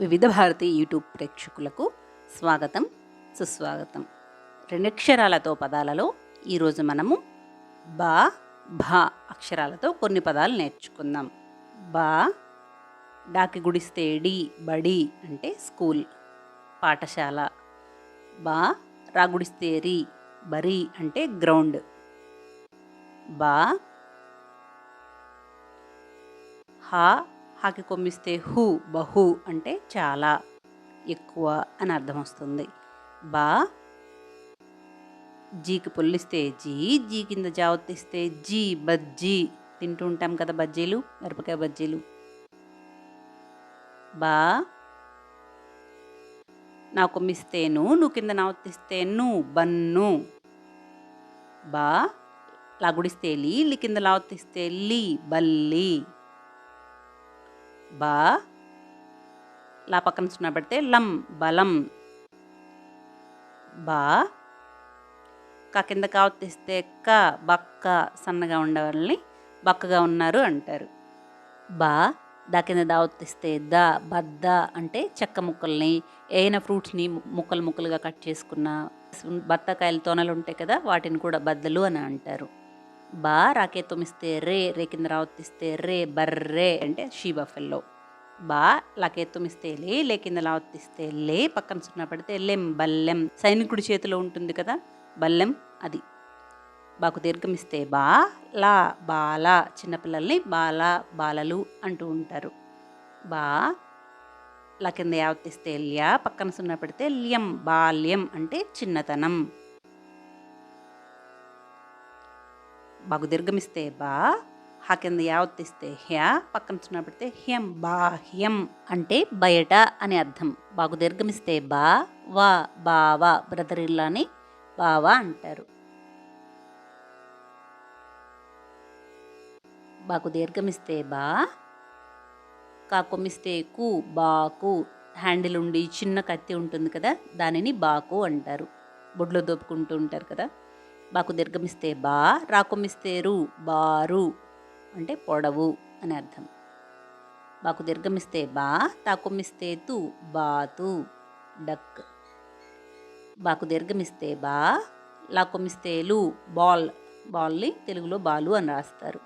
వివిధ భారతి యూట్యూబ్ ప్రేక్షకులకు స్వాగతం సుస్వాగతం. రెండక్షరాలతో పదాలలో ఈరోజు మనము బా భా అక్షరాలతో కొన్ని పదాలు నేర్చుకుందాం. బా డాకి గుడిస్తే డి బడి అంటే స్కూల్ పాఠశాల. బా రాగుడిస్తే రి బరి అంటే గ్రౌండ్. బా హా హాకి కొమ్మిస్తే హు బహు అంటే చాలా ఎక్కువ అని అర్థం వస్తుంది. బా జీకి పొల్లిస్తే జీ జీ కింద జావతిస్తే జీ బజ్జీ. తింటూ ఉంటాం కదా బజ్జీలు మిరపకాయ బజ్జీలు. బా నా కొమ్మిస్తేను నువ్వు కింద నావత్తిస్తే ను బన్ను. బా లాగుడిస్తే లీ లీ కింద లావత్తిస్తే లీ బల్లి. బా. లా పక్కన సున్నా పెడితే లం బలం. బా. కా కింద కావతిస్తే క బక్క సన్నగా ఉండేవాళ్ళని బక్కగా ఉన్నారు అంటారు. బా. దా కింద దావతిస్తే ద బద్ద అంటే చెక్క ముక్కల్ని ఏదైనా ఫ్రూట్స్ని ముక్కలు ముక్కలుగా కట్ చేసుకున్న బత్తకాయలు తొనలు ఉంటాయి కదా వాటిని కూడా బద్దలు అని అంటారు. బా రాకే ఇస్తే రే రే కింద రావతిస్తే రే బర్రే అంటే షీబఫెల్లో బా లాకే ఇస్తే లే లే కింద లావతిస్తే లే పక్కన సున్నా పడితే లెం బల్లెం. సైనికుడి చేతిలో ఉంటుంది కదా బల్లెం అది. బాకు దీర్ఘం ఇస్తే బా లా బాల చిన్నపిల్లల్ని బాల బాలలు అంటూ ఉంటారు. బా లా కింద యావతిస్తే ల్యా పక్కన సున్నా పెడితే ల్యం బాల్యం అంటే చిన్నతనం. బాగు దీర్ఘమిస్తే బా హా కింద యావత్తిస్తే హ్యా పక్కన సున్నా పెడితే హ్యం బాహ్యం అంటే బయట అని అర్థం. బాగు దీర్ఘమిస్తే బా వా బావా బ్రదర్ ఇల్లాని బావా అంటారు. బాకు దీర్ఘమిస్తే బా కాకొమ్మిస్తే కు బాకు హ్యాండిల్ ఉండి చిన్న కత్తి ఉంటుంది కదా దానిని బాకు అంటారు. బొడ్లో దోపుకుంటూ ఉంటారు కదా. బాకు దీర్ఘమిస్తే బా రాకొమ్మిస్తే రు బారు అంటే పొడవు అని అర్థం. బాకు దీర్ఘమిస్తే బా తాకుమిస్తే తు బాతు డక్. బాకు దీర్ఘమిస్తే బా లాకొమ్మిస్తే లు బాల్. బాల్ని తెలుగులో బాలు అని రాస్తారు.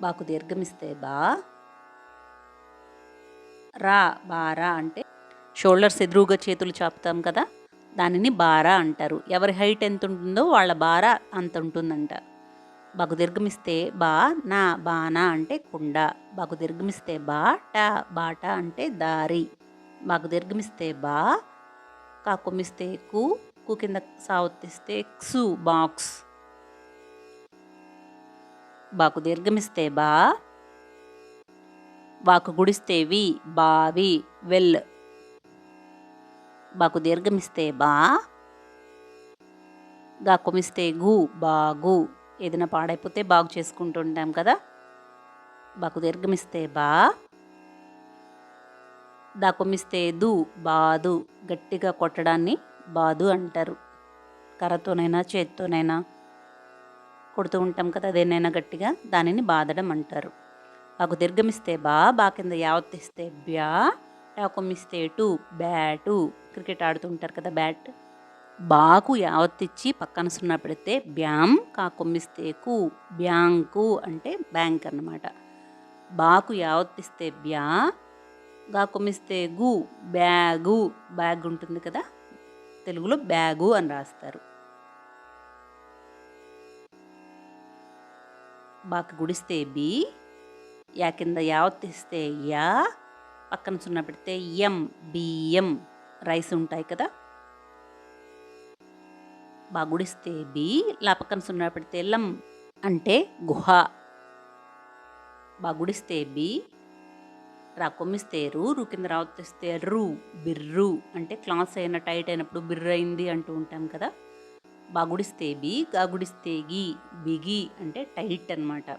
బాకు దీర్ఘమిస్తే బా రా బారా అంటే షోల్డర్స్ ఎదురుగా చేతులు చాపుతాం కదా? దానిని బారా అంటారు. ఎవరి హైట్ ఎంత ఉంటుందో వాళ్ళ బారా అంత ఉంటుందంట బగుదీర్ఘమిస్తే బా నా బానా అంటే కుండ. బగుదీర్ఘమిస్తే బా టా బాట అంటే దారి. బగుదీర్ఘమిస్తే బా కాకుమిస్తే కు కు కింద సావత్తిస్తే క్సు బాక్స్ బాకు దీర్ఘమిస్తే బా వాకు గుడిస్తే వి బావి వెల్. బాకు దీర్ఘమిస్తే బా గా కొమిస్తే గు బాగు ఏదైనా పాడైపోతే బాగు చేసుకుంటూ ఉంటాం కదా బాకు దీర్ఘమిస్తే బా దా కొమ్మిస్తే దు బాదు గట్టిగా కొట్టడాన్ని బాదు అంటారు కర్రతోనైనా చేత్తోనైనా కొడుతూ ఉంటాం కదా దేనైనా గట్టిగా దానిని బాదడం అంటారు బాకు దీర్ఘమిస్తే బా బా కింద యావత్తిస్తే బ్యా టాకుమిస్తే టు బ్యాటు క్రికెట్ ఆడుతుంటారు కదా బ్యాట్. బాకు యావత్తిచ్చి పక్కన సున్నా పెడితే బ్యామ్ కాకొమ్మిస్తేకు బ్యాంకు అంటే బ్యాంక్ అన్నమాట. బాకు యావత్తిస్తే బ్యా గాకొమ్మిస్తే గు బ్యాగు బ్యాగ్ ఉంటుంది కదా తెలుగులో బ్యాగు అని రాస్తారు. బాకు గుడిస్తే బి యా కింద యావత్తిస్తే యా పక్కన సున్నా పెడితే ఎం బియ్యం రైస్ ఉంటాయి కదా? బాగుడిస్తే బి లా సున్నా పెడితే లం అంటే గుహ. బాగుడిస్తే బి రాకొమ్మిస్తే రు రు కింద రావతిస్తే రు బిర్రు అంటే క్లాస్ అయిన టైట్ అయినప్పుడు బిర్రు అయింది అంటూ ఉంటాం కదా? బాగుడిస్తే బి గాగుడిస్తే గి బిగి అంటే టైట్ అనమాట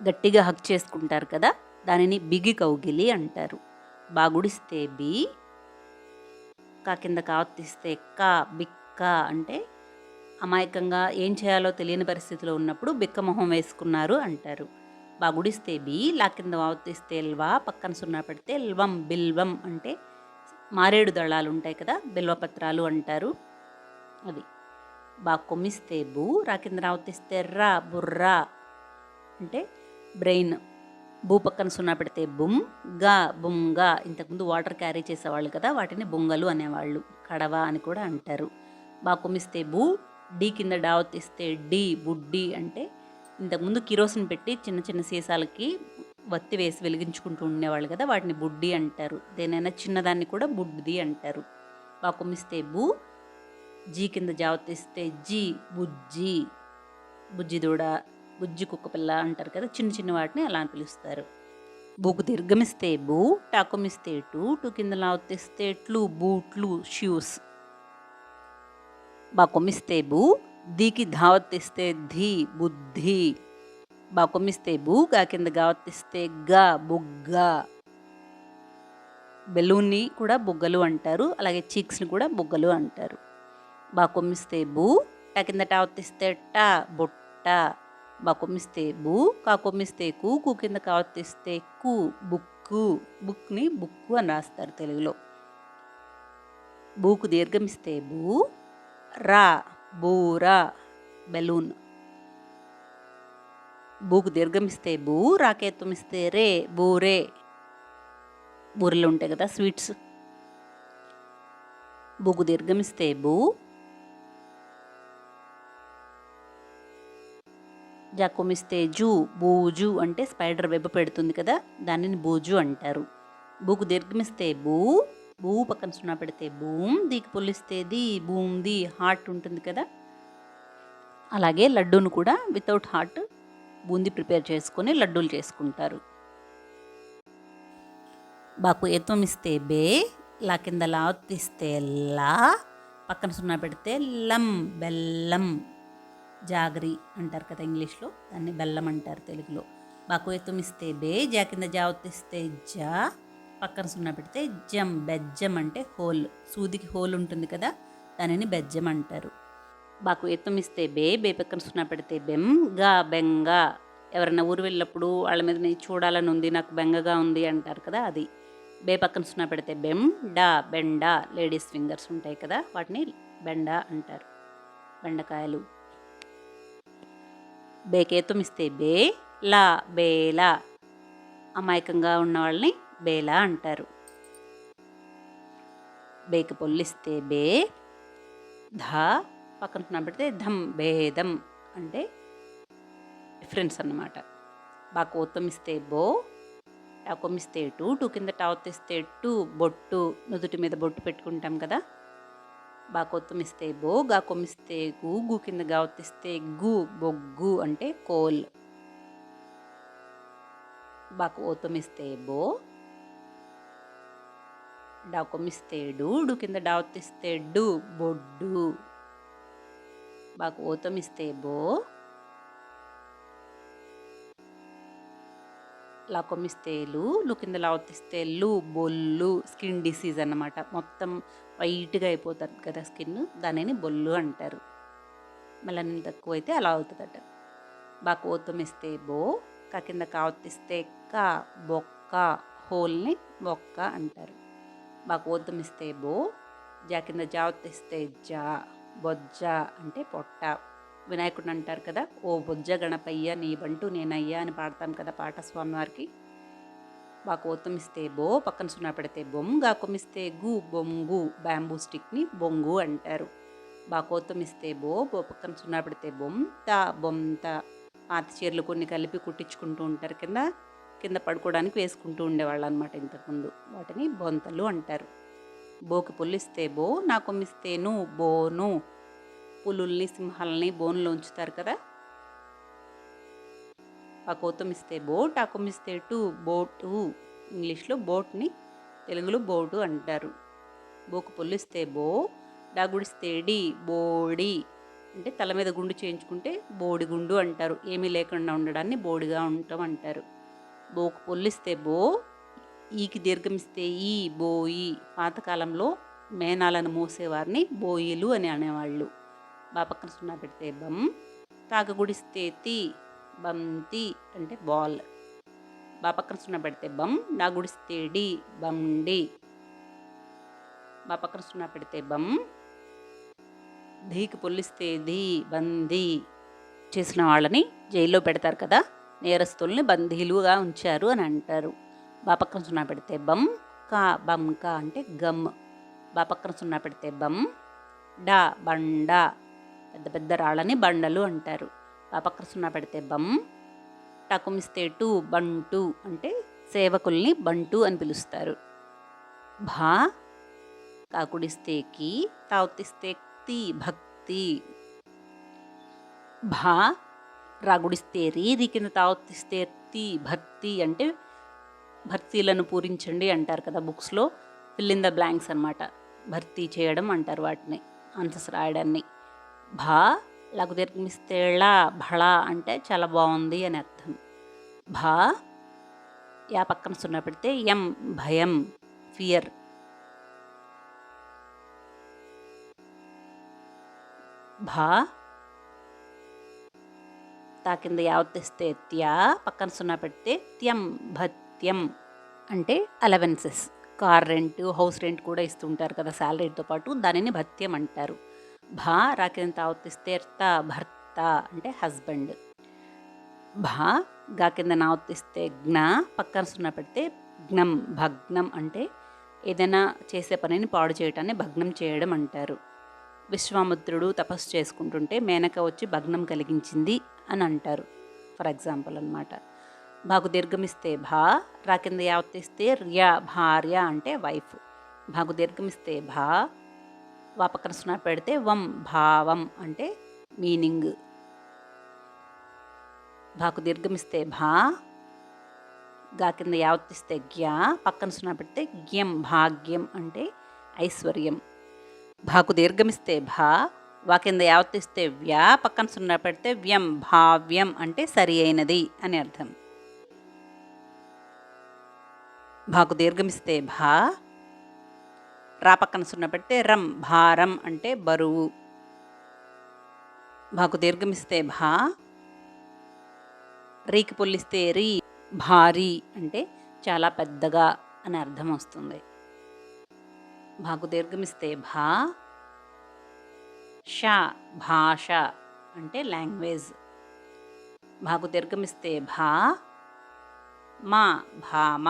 గట్టిగా హక్ చేసుకుంటారు కదా? దానిని బిగి కౌగిలి అంటారు. బాగుడిస్తే బి కా కింద కావతిస్తే ఎక్క బిక్క అంటే అమాయకంగా ఏం చేయాలో తెలియని పరిస్థితిలో ఉన్నప్పుడు బిక్క మొహం వేసుకున్నారు అంటారు. బాగుడిస్తే బి లా కింద వావుతిస్తే ఎల్వా పక్కన సున్నా పెడితే ఎల్వం బిల్వం అంటే మారేడు దళాలు ఉంటాయి కదా బిల్వపత్రాలు అంటారు అది. బా కొమ్మిస్తే బూ రా కింద రావుతిస్తే రా బుర్రా అంటే బ్రెయిన్. భూ పక్కన సున్నా పెడితే బుమ్గా బుంగా ఇంతకుముందు వాటర్ క్యారీ చేసేవాళ్ళు కదా వాటిని బొంగలు అనేవాళ్ళు. కడవ అని కూడా అంటారు. బాకుమిస్తే కొమ్మిస్తే బూ డీ కింద డావతిస్తే డి బుడ్డి అంటే ఇంతకుముందు కిరోసిన్ పెట్టి చిన్న చిన్న సీసాలకి వత్తి వేసి వెలిగించుకుంటూ ఉండేవాళ్ళు కదా వాటిని బుడ్డి అంటారు. దేనైనా చిన్నదాన్ని కూడా బుడ్డి అంటారు. బాకుమిస్తే బూ జీ కింద జావతిస్తే జీ బుజ్జి బుజ్జి దూడ బుజ్జి కుక్క పిల్ల అంటారు కదా చిన్న చిన్న వాటిని అలా అని పిలుస్తారు. బూకు దీర్ఘమిస్తే బూ టాకుమిస్తే టూ టూ కింద లావుతేస్తే ట్లు బూట్లు షూస్. బాకొమ్మిస్తే బూ దీకి ధావత్తిస్తే ధీ బుద్ధి. బాకొమ్మిస్తే బూ గా కింద గావత్తిస్తే గా బుగ్గ. బెలూన్ని కూడా బుగ్గలు అంటారు అలాగే చీక్స్ని కూడా బుగ్గలు అంటారు. బాకొమ్మిస్తే బూ టా కింద టావత్తిస్తే టా బుట్ట. బా కొమ్మిస్తే బూ కా కు కింద కావతిస్తే కు బుక్కు. బుక్ని బుక్కు అని రాస్తారు తెలుగులో. బూకు దీర్ఘమిస్తే బూ రా బూరా బెలూన్. బూకు దీర్ఘమిస్తే బూ రాకేత్వమిస్తే రే బూరే. బూరెలు ఉంటాయి కదా స్వీట్స్. బూకు దీర్ఘమిస్తే బూ జాకొమిస్తే జూ బూజు అంటే స్పైడర్ వెబ్ పెడుతుంది కదా దానిని బూజు అంటారు. బూకు దీర్ఘమిస్తే బూ బూ పక్కన సున్నా పెడితే బూమ్ దీకి పొల్లిస్తే ది బూమ్ ది హార్ట్ ఉంటుంది కదా. అలాగే లడ్డూను కూడా వితౌట్ హార్ట్ బూందీ ప్రిపేర్ చేసుకొని లడ్డూలు చేసుకుంటారు. బాకు ఎత్వం ఇస్తే బే లా కింద లావత్తిస్తే లా పక్కన సున్నా పెడితే లం బెల్లం. జాగరి అంటారు కదా ఇంగ్లీష్లో దాన్ని బెల్లం అంటారు తెలుగులో. బాకు ఎత్వం ఇస్తే బే జా కింద జావత్తిస్తే జా పక్కన సున్నా పెడితే జం బెజ్జం అంటే హోల్ సూదికి హోల్ ఉంటుంది కదా దానిని బెజ్జం అంటారు. బాకు ఎత్తుమిస్తే ఇస్తే బే బే పక్కన సున్నా పెడితే బెం గా బెంగా ఎవరైనా ఊరు వెళ్ళినప్పుడు వాళ్ళ మీద నేను చూడాలని ఉంది నాకు బెంగగా ఉంది అంటారు కదా అది. బే పక్కన సున్నా పెడితే బెమ్ డా బెండ లేడీస్ ఫింగర్స్ ఉంటాయి కదా వాటిని బెండ అంటారు. బెండకాయలు. బేకే తుమిస్తే బే లా బేలా అమాయకంగా ఉన్న వాళ్ళని బేలా అంటారు. బేకి పొల్లిస్తే బే ధ పక్కన పెడితే ధమ్ భేదం అంటే డిఫరెన్స్ అన్నమాట. బాగా కోత్తమిస్తే బో టాకొమిస్తే టూ టూ కింద టావతిస్తే టూ బొట్టు నుదుటి మీద బొట్టు పెట్టుకుంటాం కదా? బాకొత్తమిస్తే బో గాకొమ్మిస్తే గు గు కింద గావతిస్తే గు బొగ్గు అంటే కోల్. బాకు ఓతమిస్తే బో డాకొమ్మిస్తే డు డు కింద డావతిస్తే డు బొడ్డు. బాకు ఓతమిస్తే బో లా కొమ్మిస్తే లు కింద లావతిస్తే లు బొల్లు స్కిన్ డిసీజ్ అన్నమాట. మొత్తం వైట్గా అయిపోతుంది కదా స్కిన్. దానిని బొల్లు అంటారు. మెలనిన్ తక్కువ అయితే అలా అవుతుందట. బాగా ఓతమిస్తే బో కా కింద కావతిస్తే క బొక్క హోల్ని బొక్క అంటారు. బాగా ఓతమిస్తే బో జా కింద జావతిస్తే జా బొజ్జ అంటే పొట్ట. వినాయకుడిని అంటారు కదా. ఓ బొజ్జ గణపయ్య నీ బంటూ నేనయ్యా అని పాడతాం కదా పాట స్వామివారికి బా కోతమిస్తే బో పక్కన సున్నా పెడితే బొమ్గా కొమ్మిస్తే గు బొంగు బ్యాంబూ స్టిక్ని బొంగు అంటారు. బా కోతమిస్తే బో బో పక్కన సున్నా పెడితే బొమ్ బొంత. పాత చీరలు కొన్ని కలిపి కుట్టించుకుంటూ ఉంటారు కింద కింద పడుకోవడానికి వేసుకుంటూ ఉండేవాళ్ళు అనమాట ఇంతకుముందు. వాటిని బొంతలు అంటారు. బోకి పొల్లిస్తే బో నా కొమ్మిస్తేను బోను. పులుల్ని సింహాలని బోన్లో ఉంచుతారు కదా? ఆ కోతమిస్తే బోట్ ఆ కొమ్మిస్తే టు బోటు ఇంగ్లీష్లో బోట్ని తెలుగులో బోటు అంటారు. బోకు పొల్లిస్తే బో డాగుడిస్తే డి బోడి అంటే తల మీద గుండు చేయించుకుంటే బోడి గుండు అంటారు. ఏమీ లేకుండా ఉండడాన్ని బోడిగా ఉండటం అంటారు. బోకు పొల్లిస్తే బో ఈకి దీర్ఘమిస్తే ఈ బోయి. పాతకాలంలో మేనాలను మోసేవారిని బోయిలు అని అనేవాళ్ళు. బా పక్కన సున్నా పెడితే బం తాగగుడిస్తే తి బంతి అంటే బాల్. బా పక్కన సున్నా పెడితే బమ్ నా గుడిస్తే డి బండి బా పక్కన సున్నా పెడితే బమ్ ధీకి పొల్లిస్తే ధీ బందీ. చేసిన వాళ్ళని జైల్లో పెడతారు కదా నేరస్తుల్ని బందీలుగా ఉంచారు అని అంటారు. బా పక్కన సున్నా పెడితే బమ్ కా బమ్ కా అంటే గమ్. బా పక్కన సున్నా పెడితే బమ్ డా బండా. పెద్ద పెద్ద రాళ్ళని బండలు అంటారు. పాపకృష్ణ పెడితే బమ్ టకుమిస్తే టు బంటు అంటే సేవకుల్ని బంటు అని పిలుస్తారు. భా కాకుడిస్తే కి తావుతిస్తే తి భక్తి. భా రాగుడిస్తే రీ రీ కింద తావుతిస్తే తి భక్తి అంటే భర్తీలను పూరించండి అంటారు కదా బుక్స్లో. ఫిల్ ఇన్ ద బ్లాంక్స్ అనమాట భర్తీ చేయడం అంటారు వాటిని ఆన్సర్స్ రాయడాన్ని. భా లఘు దీర్ఘమిస్తే భళ అంటే చాలా బాగుంది అని అర్థం. భా యా పక్కన సున్నా పెడితే ఎం భయం ఫియర్. భా తా కింద యావత్తిస్తే త్యా పక్కన సున్నా పెడితే త్యం భత్యం అంటే allowances. Car rent house rent కూడా ఇస్తుంటారు కదా శాలరీతో పాటు దానిని భత్యం అంటారు. భా రాకిన తావత్తిస్తే భర్త అంటే హస్బెండ్. భా గా కింద నావర్తిస్తే జ్ఞ పక్కన సున్నా పెడితే జ్ఞం భగ్నం అంటే ఏదైనా చేసే పనిని పాడు చేయటాన్ని భగ్నం చేయడం అంటారు. విశ్వామిత్రుడు తపస్సు చేసుకుంటుంటే మేనక వచ్చి భగ్నం కలిగించింది అని అంటారు ఫర్ ఎగ్జాంపుల్ అనమాట బాగు దీర్ఘమిస్తే భా రా కింద యావత్తిస్తే రియా భార్య అంటే వైఫ్. బాగు దీర్ఘమిస్తే భా వా పక్కన సున్నా పెడితే వం భావం అంటే మీనింగ్. భాకు దీర్ఘమిస్తే భా గా కింద యావత్తిస్తే గ్యా పక్కన సున్నా పెడితే గ్యం భాగ్యం అంటే ఐశ్వర్యం. భాకు దీర్ఘమిస్తే భా వా కింద యావత్తిస్తే వ్యా పక్కన సున్నా పెడితే వ్యం భావ్యం అంటే సరి అయినది అని అర్థం. భాకు దీర్ఘమిస్తే భా రా పక్కన సున్న పెడితే రం భారం అంటే బరువు. భాకు దీర్ఘమిస్తే భా రీకి పొల్లిస్తే రీ భారీ అంటే చాలా పెద్దగా అని అర్థం వస్తుంది. భాకు దీర్ఘమిస్తే భా ష భాష అంటే లాంగ్వేజ్. భాకు దీర్ఘమిస్తే భా మా భామ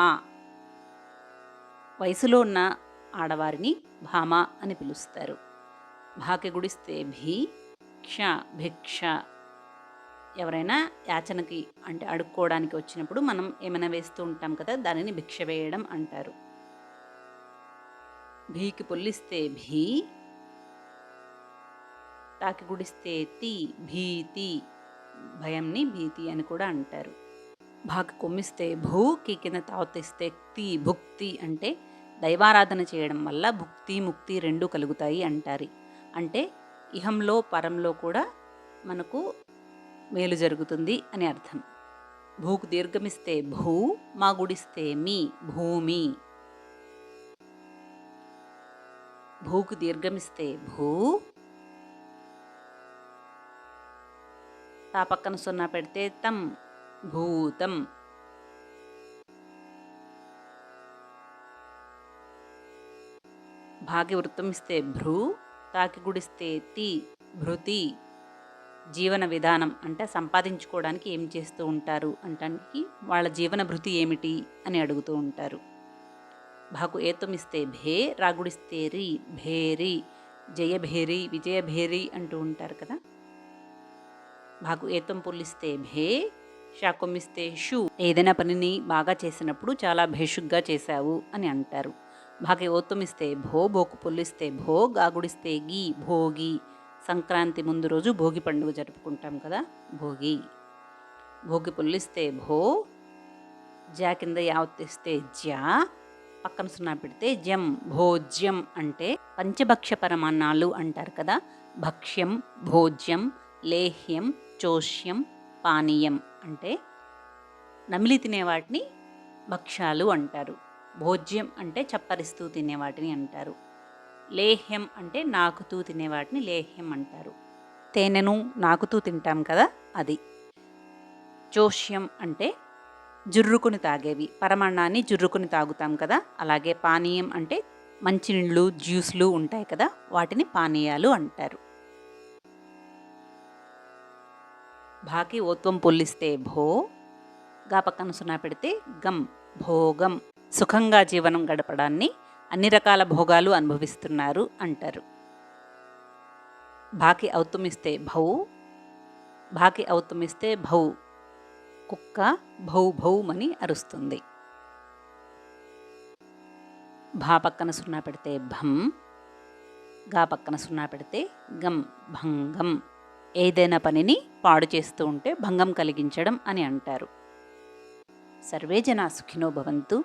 వయసులో ఉన్న ఆడవారిని భామ అని పిలుస్తారు. భాకి గుడిస్తే భీ క్ష భిక్ష. ఎవరైనా యాచనకి అంటే అడుక్కోవడానికి వచ్చినప్పుడు మనం ఏమైనా వేస్తూ ఉంటాం కదా దానిని భిక్ష వేయడం అంటారు. భీకి పొల్లిస్తే భీ తాకి గుడిస్తే తి భీతి. భయంని భీతి అని కూడా అంటారు. భాకి కొమ్మిస్తే భూ కి కింద తావతిస్తే తి భుక్తి అంటే దైవారాధన చేయడం వల్ల భుక్తి ముక్తి రెండు కలుగుతాయి అంటారు. అంటే ఇహంలో పరంలో కూడా మనకు మేలు జరుగుతుంది అని అర్థం. భూకు దీర్ఘమిస్తే భూ మా గుడిస్తే మీ భూమి. భూకు దీర్ఘమిస్తే భూ తా పక్కన సున్నా పెడితే తం భూతం. భాగ్య వృత్తమిస్తే భ్రూ తాకి గుడిస్తే తి భృతి జీవన విధానం అంటే సంపాదించుకోవడానికి ఏం చేస్తూ ఉంటారు అంటానికి వాళ్ళ జీవన భృతి ఏమిటి అని అడుగుతూ ఉంటారు. భాకు ఏతుమిస్తే భే రాగుడిస్తే రి భేరి జయభేరి విజయభేరి అంటూ ఉంటారు కదా. భాకు ఏతం పుల్లిస్తే భే శాకొమ్మిస్తే షు. ఏదైనా పనిని బాగా చేసినప్పుడు చాలా భేషుగ్గా చేశావు అని అంటారు. భాగ్య ఓత్తమిస్తే భో భోకు పుల్లిస్తే భో గాగుడిస్తే గీ భోగి సంక్రాంతి ముందు రోజు భోగి పండుగ జరుపుకుంటాం కదా భోగి భోగి పుల్లిస్తే భో జా కింద యావత్తిస్తే జ్యా పక్కన సున్నా పెడితే జం భోజ్యం అంటే పంచభక్ష్య పరమాన్నాలు అంటారు కదా భక్ష్యం భోజ్యం లేహ్యం చోష్యం పానీయం అంటే నమిలి తినే వాటిని భక్ష్యాలు అంటారు భోజ్యం అంటే చప్పరిస్తూ తినేవాటిని అంటారు. లేహ్యం అంటే నాకుతూ తినేవాటిని లేహ్యం అంటారు. తేనెను నాకుతూ తింటాం కదా అది. చోష్యం అంటే జుర్రుకుని తాగేవి. పరమాన్నాన్ని జుర్రుకుని తాగుతాం కదా. అలాగే పానీయం అంటే మంచినీళ్ళు జ్యూస్లు ఉంటాయి కదా. వాటిని పానీయాలు అంటారు. భాకి ఓత్వం పొల్లిస్తే భో గా పక్కన సున్నా పెడితే గం భోగం. సుఖంగా జీవనం గడపడాన్ని అన్ని రకాల భోగాలు అనుభవిస్తున్నారు అంటారు. బాకి ఔతుమిస్తే భౌ భాకి ఔతుమిస్తే భౌ కుక్క భౌ భౌమని అరుస్తుంది. భా పక్కన సున్నా పెడితే భం గా పక్కన సున్నా పెడితే గం భంగం ఏదైనా పనిని పాడు చేస్తూ ఉంటే భంగం కలిగించడం అని అంటారు. సర్వే జనా సుఖినో భవంతు.